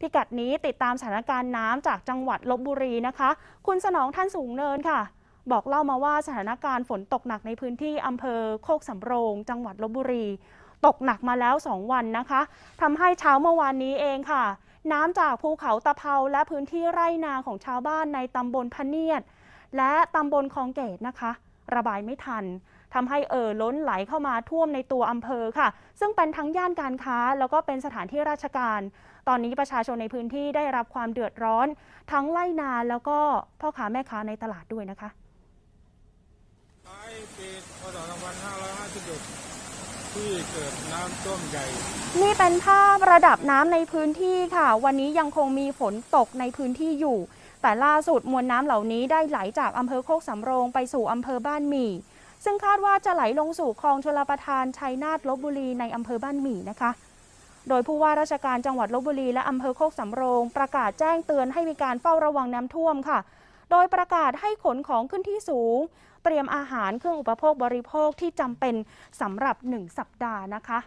พิกัดนี้ติดตามสถานการณ์น้ำจากจังหวัดลบบุรีนะคะ คุณสนองท่านสูงเนินค่ะ บอกเล่ามาว่าสถานการณ์ฝนตกหนักในพื้นที่อำเภอโคกสำโรง จังหวัดลบบุรี ตกหนักมาแล้ว 2 วันนะคะทำให้เช้าเมื่อวานนี้เองค่ะ น้ำจากภูเขาตะเภาและพื้นที่ไร่นาของชาวบ้านในตำบลพะเนียด และตำบลคลองเกตนะคะ ระบายไม่ทันทำให้เอ่อล้นไหลเข้ามาท่วมในตัวอำเภอค่ะ ซึ่งเป็นทั้งย่านการค้า แล้วก็เป็นสถานที่ราชการ ตอนนี้ประชาชนในพื้นที่ได้รับความเดือดร้อน ทั้งไร่นาแล้วก็พ่อค้าแม่ค้าในตลาดด้วยนะคะปลายปีพศ2551ที่เกิดน้ำท่วมใหญ่ นี่เป็นภาพระดับน้ำในพื้นที่ค่ะ วันนี้ยังคงมีฝนตกในพื้นที่อยู่ แต่ล่าสุดมวลน้ำเหล่านี้ได้ไหลจากอำเภอโคกสำโรงไปสู่อำเภอบ้านหมี่ ซึ่งคาดว่าจะไหลลงสู่คลองชลประทานชัยนาทลบบุรีในอำเภอบ้านหมี่นะคะ โดยผู้ว่าราชการจังหวัดลบบุรีและอำเภอโคกสำโรง ประกาศแจ้งเตือนให้มีการเฝ้าระวังน้ำท่วมค่ะ โดยประกาศให้ขนของขึ้นที่สูง เตรียมอาหารเครื่องอุปโภคบริโภคที่จำเป็นสำหรับ 1 สัปดาห์นะคะ